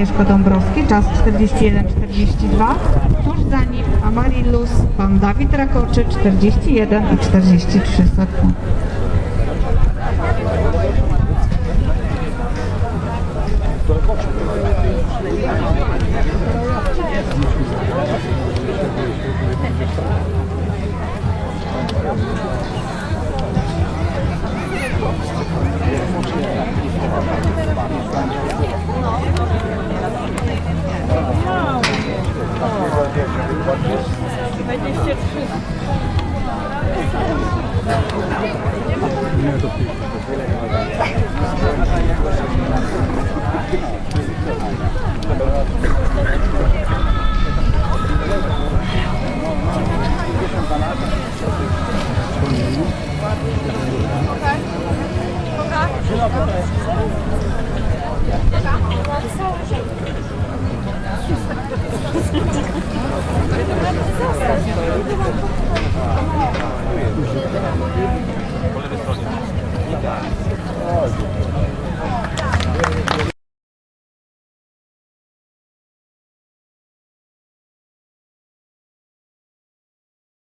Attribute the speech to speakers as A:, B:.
A: Agnieszko Dąbrowski, czas 41-42. Tuż za nim Amarilus, pan Dawid Rakoczy, 41 i 43 sekundy. Thank you. 23. Nie, to Okay. Okay. Po lewej stronie.